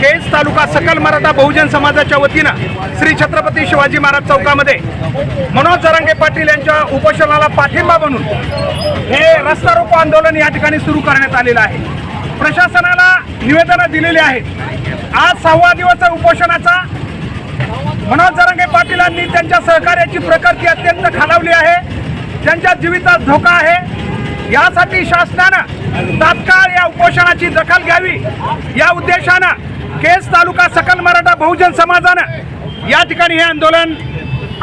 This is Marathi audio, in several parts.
केज तालुका सकल मराठा बहुजन समाजाच्या वतीनं श्री छत्रपती शिवाजी महाराज चौकामध्ये मनोज जरांगे पाटील यांच्या उपोषणाला पाठिंबा म्हणून हे रस्ता रोको आंदोलन या ठिकाणी सुरू करण्यात आलेलं आहे. प्रशासनाला निवेदनं दिलेली आहेत. आज सहावा दिवस उपोषणाचा. मनोज जरांगे पाटीलांनी त्यांच्या सहकार्याची प्रकृती अत्यंत खालावली आहे. त्यांच्या जीवितात धोका आहे. यासाठी शासनानं तात्काळ या उपोषणाची दखल घ्यावी. या उद्देशानं केस तालुका सकल मराठा बहुजन समाजानं या ठिकाणी हे आंदोलन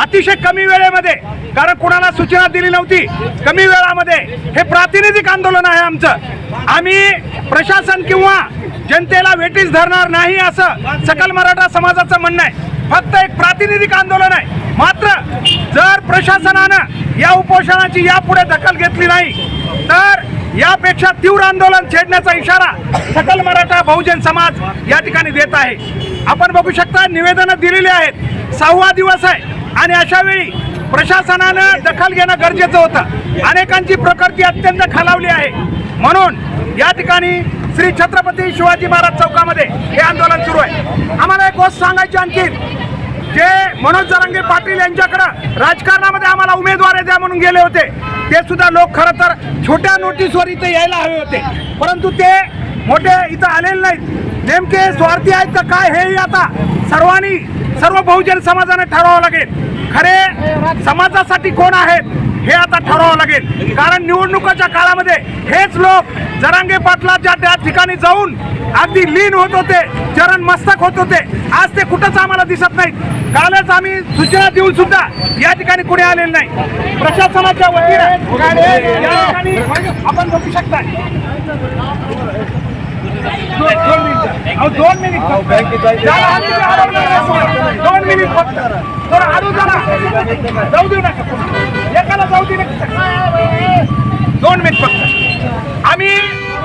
अतिशय कमी वेळेमध्ये कारण कुणाला सूचना दिली नव्हती कमी वेळामध्ये हे प्रातिनिधिक आंदोलन आहे आमचं. आम्ही प्रशासन किंवा जनतेला वेटीस धरणार नाही असं सकल मराठा समाजाचं म्हणणं आहे. फक्त एक प्रातिनिधिक आंदोलन आहे. मात्र जर प्रशासनानं या उपोषणाची यापुढे दखल घेतली नाही तर यापेक्षा तीव्र आंदोलन छेडण्याचा इशारा सकल मराठा बहुजन समाज या ठिकाणी देत आहे. आपण बघू शकता निवेदनं दिलेली आहेत. सहावा दिवस आहे आणि अशा वेळी प्रशासनानं दखल घेणं गरजेचं होतं. अनेकांची प्रकृती अत्यंत खालावली आहे. म्हणून या ठिकाणी श्री छत्रपती शिवाजी महाराज चौकामध्ये हे आंदोलन सुरू आहे. आम्हाला एक गोष्ट सांगायची आणखी. जे मनोज जरांगे पाटील यांच्याकडं राजकारणामध्ये आम्हाला उमेदवार द्या म्हणून गेले होते. ते सुद्धा लोक खरं तर छोट्या नोटीसवर इथे यायला हवे होते. परंतु ते मोठे इथं आलेले नाहीत. नेमके स्वार्थी आहेत का काय हेही आता सर्वांनी सर्व बहुजन समाजाने ठरवावं लागेल. खरे समाजासाठी कोण आहेत हे आता ठरवावं लागेल. कारण निवडणुकाच्या काळामध्ये हेच लोक जरांगे पाटलाच्या त्या ठिकाणी जाऊन अगदी लीन होत होते चरण मस्तक होत होते. आज ते कुठंच आम्हाला दिसत नाहीत. कालच आम्ही सूचना देऊन सुद्धा ठिकाणी कुणी आलेले नाही. प्रशासनाच्या वतीने आपण बघू शकता दोन मिनिटं. दोन मिनिट फक्त. जरा आम्ही ते अडवणार नाही. दोन मिनिट फक्त. जरा जाऊ देऊ नका एकाला जाऊ दे नका. दोन मिनिट फक्त. आम्ही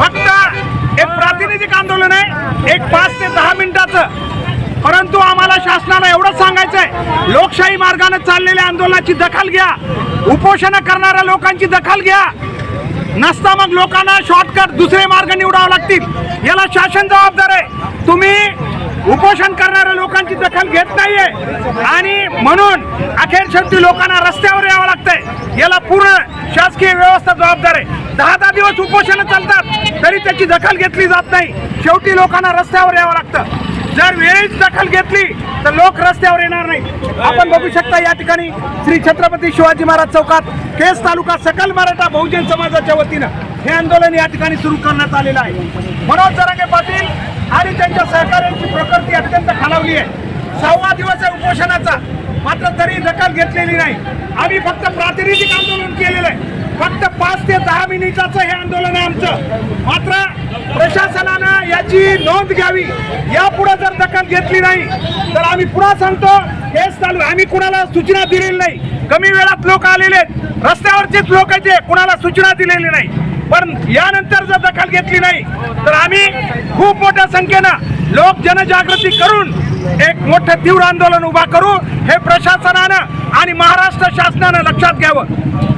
फक्त एक प्रातिनिधिक आंदोलन आहे. एक पाच ते दहा मिनिटाचं परंतु आम्हाला शासनाला एवढंच सांगायचं आहे लोकशाही मार्गाने चाललेल्या आंदोलनाची दखल घ्या उपोषण करणाऱ्या लोकांची दखल घ्या. नसता मग लोकांना शॉर्टकट दुसरे मार्ग निवडावे लागतील. याला शासन जबाबदार आहे. तुम्ही उपोषण करणाऱ्या लोकांची दखल घेत नाहीये. आणि म्हणून अखेर शेवटी लोकांना रस्त्यावर यावं लागतंय. याला पूर्ण शासकीय व्यवस्था जबाबदार आहे. दहा दहा दिवस उपोषण चालतात तरी त्याची दखल घेतली जात नाही. शेवटी लोकांना रस्त्यावर यावं लागतं. जर वेळीच दखल घेतली तर लोक रस्त्यावर येणार नाही. आपण बघू शकता या ठिकाणी श्री छत्रपती शिवाजी महाराज चौकात केस तालुका सकल मराठा बहुजन समाजाच्या वतीनं हे आंदोलन या ठिकाणी सुरू करण्यात आलेलं आहे. मनोज जरांगे पाटील आणि त्यांच्या सहकार्यांची प्रकृती अत्यंत खालावली आहे. सहावा दिवस आहे उपोषणाचा. मात्र तरी दखल घेतलेली नाही. आम्ही फक्त प्रातिनिधिक आंदोलन केलेलं आहे. फक्त पाच ते दहा मिनिटाचं हे आंदोलन आहे आमचं. मात्र प्रशासनानं याची नोंद घ्यावी. यापुढे जर दखल घेतली नाही तर आम्ही पुन्हा सांगतो हेच चालू आम्ही कुणाला सूचना दिलेली नाही. कमी वेळात लोक आलेले आहेत. रस्त्यावरचेच लोक आहेत जे कुणाला सूचना दिलेली नाही. पण यानंतर जर दखल घेतली नाही तर आम्ही खूप मोठ्या संख्येनं लोक जनजागृती करून एक मोठं तीव्र आंदोलन उभा करू हे प्रशासनानं आणि महाराष्ट्र शासनानं लक्षात घ्यावं.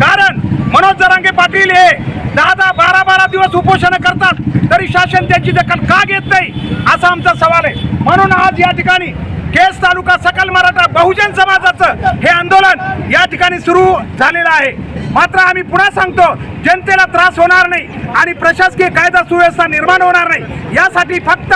कारण मनोज जरांगे पाटील हे दहा दहा बारा बारा दिवस उपोषण करतात तरी शासन त्यांची दखल का घेत नाही असा आमचा सवाल आहे. म्हणून आज या ठिकाणी केस तालुका सकल मराठा बहुजन समाजाचं हे आंदोलन या ठिकाणी सुरू झालेलं आहे. मात्र आम्ही पुन्हा सांगतो जनतेला त्रास होणार नाही आणि प्रशासकीय कायदा सुव्यवस्था निर्माण होणार नाही. यासाठी फक्त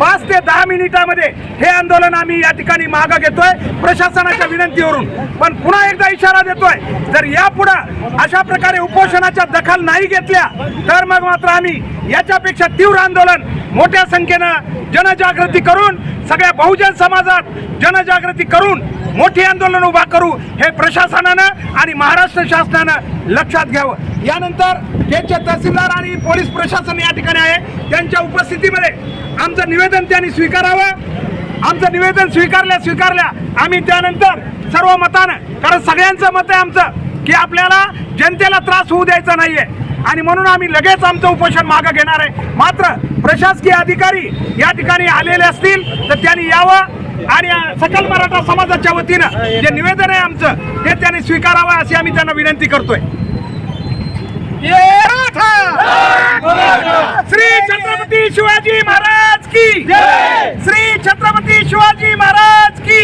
पाच ते दहा मिनिटामध्ये हे आंदोलन आम्ही या ठिकाणी मागं घेतोय प्रशासनाच्या विनंतीवरून. पण पुन्हा एकदा इशारा देतोय जर यापुढं अशा प्रकारे उपोषणाच्या दखल नाही घेतल्या तर मग मात्र आम्ही याच्यापेक्षा तीव्र आंदोलन मोठ्या संख्येनं जनजागृती करून सगळ्या बहुजन समाजात जनजागृती करून मोठी आंदोलन उभा करू हे प्रशासनानं आणि महाराष्ट्र शासनानं लक्षात घ्यावं. यानंतर केचे तहसीलदार आणि पोलीस प्रशासन या ठिकाणी आहे. त्यांच्या उपस्थितीमध्ये आमचं निवेदन त्यांनी स्वीकारावं. आमचं निवेदन स्वीकारल्या स्वीकारल्या आम्ही त्यानंतर सर्व मतानं कारण सगळ्यांचं मत आहे आमचं की आपल्याला जनतेला त्रास होऊ द्यायचा नाहीये. आणि म्हणून आम्ही लगेच आमचं उपोषण मागं घेणार आहे. मात्र प्रशासकीय अधिकारी या ठिकाणी आलेले असतील तर त्यांनी यावं आणि सकल मराठा समाजाच्या वतीनं जे निवेदन आहे आमचं ते त्यांनी स्वीकारावं अशी आम्ही त्यांना विनंती करतोय. श्री छत्रपती शिवाजी महाराज की! श्री छत्रपती शिवाजी महाराज की!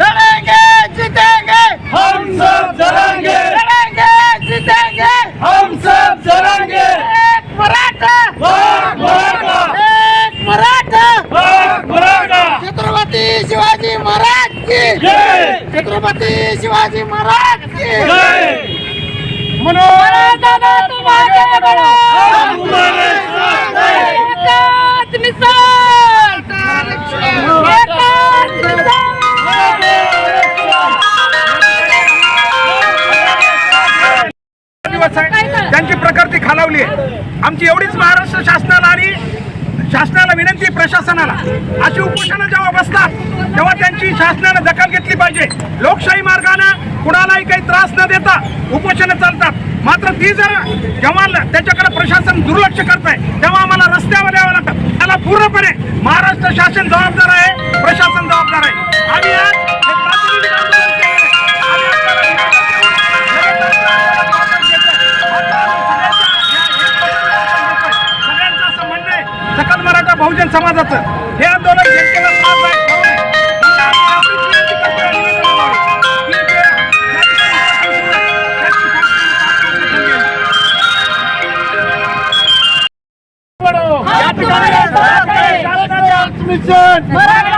लढेंगे जीतेंगे। हम सब जरांगे लढेंगे जीतेंगे हम सब जरांगे एक मराठा वाघ मराठा एक मराठा वाघ मराठा छत्रपती शिवाजी महाराज की जय छत्रपती शिवाजी महाराज त्यांची प्रकृती खालावली आहे. आमची एवढीच महाराष्ट्र शासनाला आणि शासनाला विनंती प्रशासनाला. अशी उपोषणं जेव्हा बसतात तेव्हा त्यांची शासनानं दखल घेतली पाहिजे. लोकशाही मार्गानं कुणालाही काही त्रास न देता उपोषणं चालतात. मात्र ती जर जेव्हा त्याच्याकडे प्रशासन दुर्लक्ष करत आहे तेव्हा आम्हाला रस्त्यावर यावं लागतं. त्याला पूर्णपणे महाराष्ट्र शासन जबाबदार आहे प्रशासन जबाबदार आहे. आम्ही आज समाजाचं हे आंदोलन मिशन